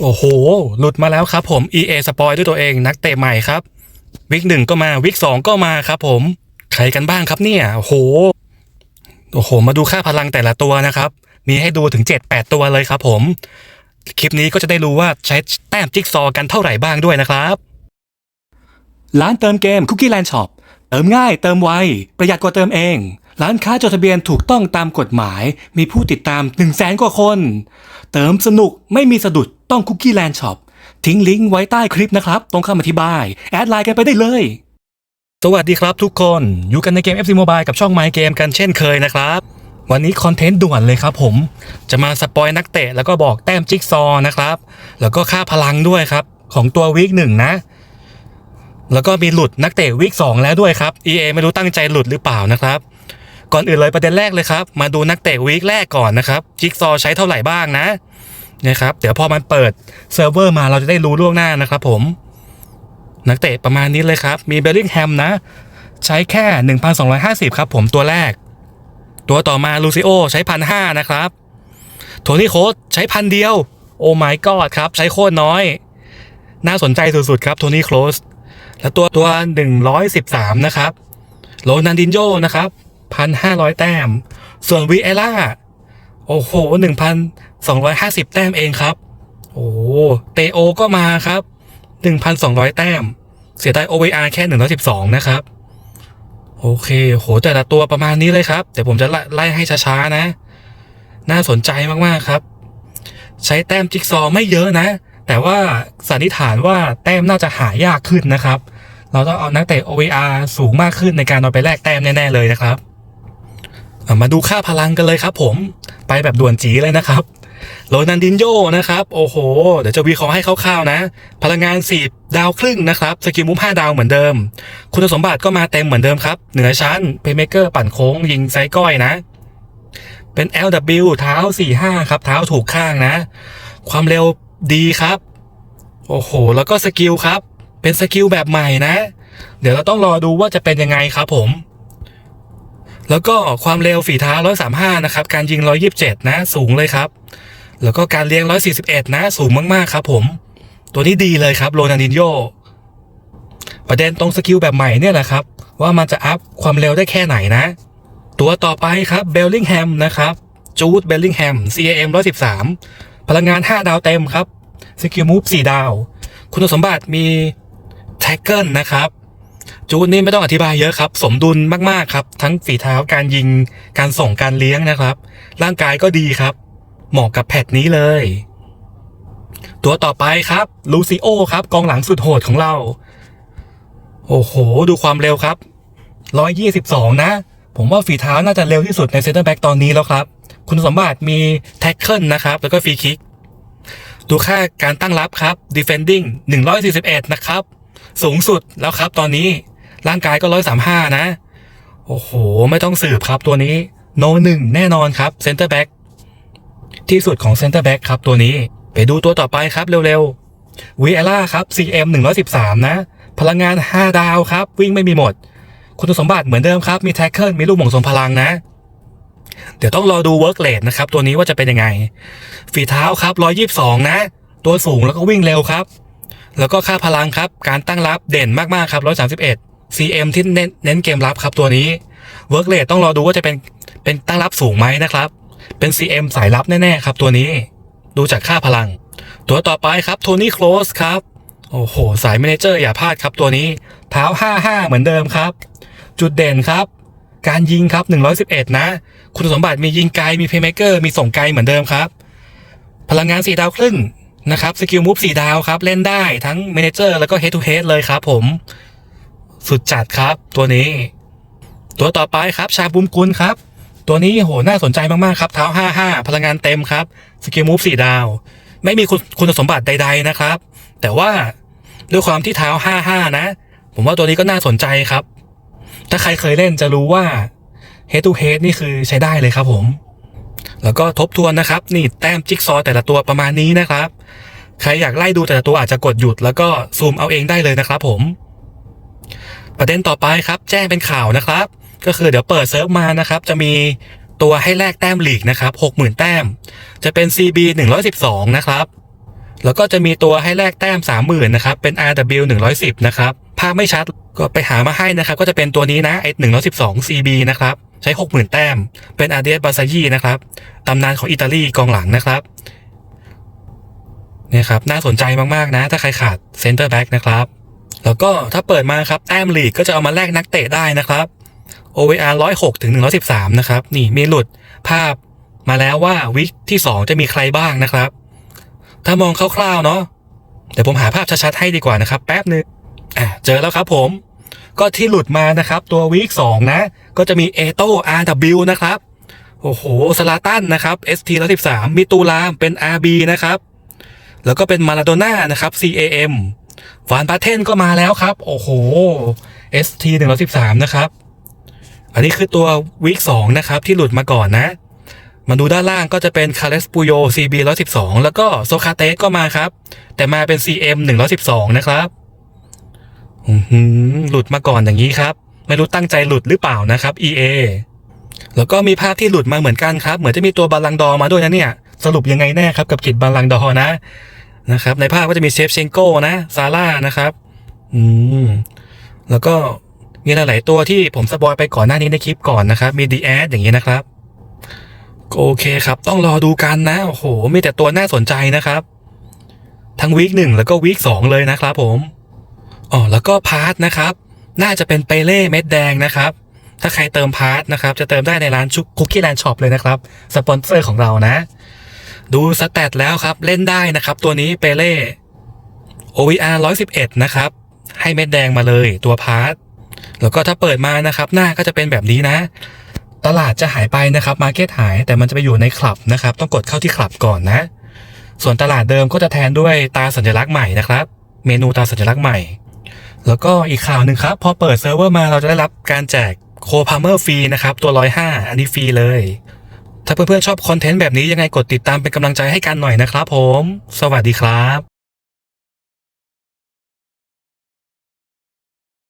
โอ้โห หลุดมาแล้วครับผม EA สปอยด้วยตัวเองนักเตะใหม่ครับ วิกหนึ่งก็มาวิกสองก็มาครับผม ใครกันบ้างครับเนี่ยโอ้โห โอ้โห มาดูค่าพลังแต่ละตัวนะครับ มีให้ดูถึง 7-8 ตัวเลยครับผม คลิปนี้ก็จะได้รู้ว่าใช้แต้มจิ๊กซอว์กันเท่าไหร่บ้างด้วยนะครับ ร้านเติมเกม Cookie Land Shop เติมง่ายเติมไวประหยัดกว่าเติมเอง ร้านค้าจดทะเบียนถูกต้องตามกฎหมาย มีผู้ติดตาม 1 0 0 0 0แสนกว่าคน เติมสนุกไม่มีสะดุดต้อง Cookie Land Shop ทิ้งลิงก์ไว้ใต้คลิปนะครับ ตรงคำอธิบาย แอดไลน์กันไปได้เลย สวัสดีครับทุกคน อยู่กันในเกม FC Mobile กับช่อง My Game กันเช่นเคยนะครับ วันนี้คอนเทนต์ด่วนเลยครับผม จะมาสปอยนักเตะแล้วก็บอกแต้มจิ๊กซอนะครับ แล้วก็ค่าพลังด้วยครับ ของตัววีคหนึ่งนะ แล้วก็มีหลุดนักเตะวีคสองแล้วด้วยครับ EA ไม่รู้ตั้งใจหลุดหรือเปล่านะครับ ก่อนอื่นเลยประเด็นแรกเลยครับ มาดูนักเตะวีคแรกก่อนนะครับจิ๊กซอว์ใช้เท่าไหร่บ้างนะนะครับเดี๋ยวพอมันเปิดเซิร์ฟเวอร์มาเราจะได้รู้ล่วงหน้านะครับผม นักเตะประมาณนี้เลยครับ มีเบลลิงแฮมนะ ใช้แค่ 1,250 ครับผมตัวแรก ตัวต่อมาลูซิโอใช้พันห้านะครับโทนี่โคสใช้พันเดียว โอ้ my god ครับ ใช้โคตรน้อย น่าสนใจสุดๆครับโทนี่โคสและตัวตัว 113 นะครับโรนันดินโยนะครับ 1,500 แต้ม ส่วนวีเอล่า โอ้โห 1,250 แต้มเองครับ โอ้เตโอก็มาครับ 1,200 แต้ม เสียดาย OVR แค่ 112 นะครับ โอเค โห แต่ละตัวประมาณนี้เลยครับ เดี๋ยวผมจะไล่ให้ช้าๆนะ น่าสนใจมากๆครับ ใช้แต้มจิ๊กซอว์ไม่เยอะนะ แต่ว่าสันนิษฐานว่าแต้มน่าจะหายากขึ้นนะครับเราต้องเอานักเตะ OVR สูงมากขึ้นในการเอาไปแลกแต้มแน่ ๆ เลยนะครับ มาดูค่าพลังกันเลยครับผมไปแบบด่วนจีเลยนะครับโรนันดินโยนะครับ โอ้โห เดี๋ยวจะวิเคราะห์ให้คร่าวๆนะ พลังงาน4ดาวครึ่งนะครับ สกิลมุฟ5ดาวเหมือนเดิม คุณสมบัติก็มาเต็มเหมือนเดิมครับ เหนือชั้นเพย์เมเกอร์ปั่นโค้ง ยิงไซก้อยนะ เป็น LW เท้า 45 ครับ เท้าถูกข้างนะ ความเร็วดีครับ โอ้โห แล้วก็สกิลครับ เป็นสกิลแบบใหม่นะ เดี๋ยวเราต้องรอดูว่าจะเป็นยังไงครับผม แล้วก็ความเร็วฝีเท้า 135 นะครับ การยิง 127 นะ สูงเลยครับ แล้วก็การเลี้ยง 141 นะ สูงมากๆ ครับผม ตัวนี้ดีเลยครับโรนันดินโยประเด็นตรงสกิลแบบใหม่เนี่ยแหละครับ ว่ามันจะอัพความเร็วได้แค่ไหนนะ ตัวต่อไปครับเบลลิงแฮมนะครับจูดเบลลิงแฮม CAM 113 พลังงาน 5 ดาวเต็มครับสกิลมูฟ4ดาว คุณสมบัติมีแท็กเกิลนะครับ จูดนี่ไม่ต้องอธิบายเยอะครับ สมดุลมากๆครับ ทั้งฝีเท้าการยิง การส่งการเลี้ยงนะครับ ร่างกายก็ดีครับ เหมาะกับแพทนี้เลย ตัวต่อไปครับลูซิโอครับ กองหลังสุดโหดของเรา โอ้โห ดูความเร็วครับ 122 นะ ผมว่าฝีเท้าน่าจะเร็วที่สุดในเซนเตอร์แบ็กตอนนี้แล้วครับ คุณสมบัติมีแท็กเกิลนะครับ แล้วก็ฟรีคิกดูค่าการตั้งรับครับ defending 141 นะครับ สูงสุดแล้วครับตอนนี้ ร่างกายก็135นะ โอ้โห ไม่ต้องสืบครับตัวนี้ โนหนึ่งแน่นอนครับเซนเตอร์แบ็กที่สุดของเซนเตอร์แบ็กครับตัวนี้ ไปดูตัวต่อไปครับเร็วๆวีเอล่าครับ CM 113 นะ พลังงาน 5 ดาวครับ วิ่งไม่มีหมด คุณสมบัติเหมือนเดิมครับ มีแท็กเกิลมีลูกหม่งทรงพลังนะ เดี๋ยวต้องรอดูเวิร์กเลดนะครับตัวนี้ว่าจะเป็นยังไง ฝีเท้าครับ 122 นะ ตัวสูงแล้วก็วิ่งเร็วครับ แล้วก็ค่าพลังครับ การตั้งรับเด่นมากๆครับ131 CM ที่เน้นเน้นเกมรับครับตัวนี้ Work Rate ต้องรอดูว่าจะเป็นเป็นตั้งรับสูงไหมนะครับ เป็น CM สายรับแน่ๆครับตัวนี้ ดูจากค่าพลัง ตัวต่อไปครับโทนี่โคลสครับ โอ้โห สายเมเนเจอร์อย่าพลาดครับตัวนี้ เท้า 55 เหมือนเดิมครับ จุดเด่นครับ การยิงครับ 111 นะ คุณสมบัติมียิงไกล มีเพย์เมเกอร์มีส่งไกลเหมือนเดิมครับ พลังงาน 4 ดาวครึ่งนะครับ สกิลมูฟ 4 ดาวครับ เล่นได้ทั้งเมเนเจอร์แล้วก็เฮดทูเฮดเลยครับผม สุดจัดครับ ตัวนี้ ตัวต่อไปครับ ชาบุมกุลครับ ตัวนี้โหน่าสนใจมากๆครับเท้า 55 พลังงานเต็มครับสกิลมูฟ4ดาว ไม่มีคุณสมบัติใด ๆนะครับ แต่ว่าด้วยความที่เท้า 55 นะ ผมว่าตัวนี้ก็น่าสนใจครับ ถ้าใครเคยเล่นจะรู้ว่า head to head นี่คือใช้ได้เลยครับผม แล้วก็ทบทวนนะครับ นี่แต้มจิ๊กซอแต่ละตัวประมาณนี้นะครับ ใครอยากไล่ดูแต่ละตัวอาจจะกดหยุด แล้วก็ซูมเอาเองได้เลยนะครับผม ประเด็นต่อไปครับ แจ้งเป็นข่าวนะครับ ก็คือเดี๋ยวเปิดเซิร์ฟมานะครับ จะมีตัวให้แลกแต้มลีกนะครับ60,000 แต้ม จะเป็น CB 112 นะครับ แล้วก็จะมีตัวให้แลกแต้ม 30,000 นะครับ เป็น RW 110 นะครับ ภาพไม่ชัดก็ไปหามาให้นะครับ ก็จะเป็นตัวนี้นะไอ้112 CB นะครับ ใช้ 60,000 แต้ม เป็นอาเดียสบาซายีนะครับ ตำนานของอิตาลีกองหลังนะครับเนี่ยครับ น่าสนใจมาก ๆ นะ ถ้าใครขาดเซนเตอร์แบ็กนะครับ แล้วก็ถ้าเปิดมาครับแต้มลีกก็จะเอามาแลกนักเตะได้นะครับ OVR 106ถึง113 นะครับ นี่มีหลุดภาพมาแล้วว่าวิกที่ 2 จะมีใครบ้างนะครับ ถ้ามองคร่าวๆเนาะเดี๋ยวผมหาภาพชัดๆให้ดีกว่านะครับ แป๊บนึงอะเจอแล้วครับผม ก็ที่หลุดมานะครับ ตัววีค2นะ ก็จะมีเอโต้ RW นะครับ โอ้โหสลาตันนะครับ ST 113มีตูลามเป็น RB นะครับ แล้วก็เป็นมาราโดน่านะครับ CAM ฟานพาเทนก็มาแล้วครับ โอ้โห ST 113นะครับ อันนี้คือตัววีค2นะครับ ที่หลุดมาก่อนนะ มาดูด้านล่างก็จะเป็นคาเลสปูโย CB 112 แล้วก็โซคาเตสก็มาครับ แต่มาเป็น CM 112 นะครับหหลุดมาก่อนอย่างนี้ครับ ไม่รู้ตั้งใจหลุดหรือเปล่านะครับ EA แล้วก็มีภาพที่หลุดมาเหมือนกันครับ เหมือนจะมีตัวบาลังดอมาด้วยนะเนี่ย สรุปยังไงแน่ครับกับกิจบาลังดอนะ นะครับ ในภาพก็จะมีเชฟเชงโก้นะซาร่านะครับ อืม แล้วก็มีหลาย ๆ ตัวที่ผมสปอยไปก่อนหน้านี้ในคลิปก่อนนะครับ มีดีแอดอย่างนี้นะครับ โอเคครับ ต้องรอดูกันนะ โอ้โห มีแต่ตัวน่าสนใจนะครับ ทั้งวีคหนึ่งแล้วก็วีคสองเลยนะครับผมอ๋อแล้วก็พาร์ทนะครับ น่าจะเป็นเปเล่เม็ดแดงนะครับ ถ้าใครเติมพาร์ทนะครับ จะเติมได้ในร้านชุกคุกกี้แลนด์ช็อปเลยนะครับ สปอนเซอร์ของเรานะ ดูสแตทแล้วครับเล่นได้นะครับ ตัวนี้เปเล่ OVR 111 นะครับ ให้เม็ดแดงมาเลยตัวพาร์ทแล้วก็ถ้าเปิดมานะครับ หน้าก็จะเป็นแบบนี้นะ ตลาดจะหายไปนะครับมาเก็ตหายแต่มันจะไปอยู่ในคลับนะครับ ต้องกดเข้าที่คลับก่อนนะ ส่วนตลาดเดิมก็จะแทนด้วยตาสัญลักษณ์ใหม่นะครับ เมนูตาสัญลักษณ์ใหม่ แล้วก็อีกข่าวหนึ่งครับ พอเปิดเซิร์ฟเวอร์มาเราจะได้รับการแจกโคพาร์เมอร์ฟรีนะครับ ตัว 105 อันนี้ฟรีเลย ถ้าเพื่อนๆชอบคอนเทนต์แบบนี้ยังไงกดติดตามเป็นกำลังใจให้กันหน่อยนะครับผม สวัสดีครับ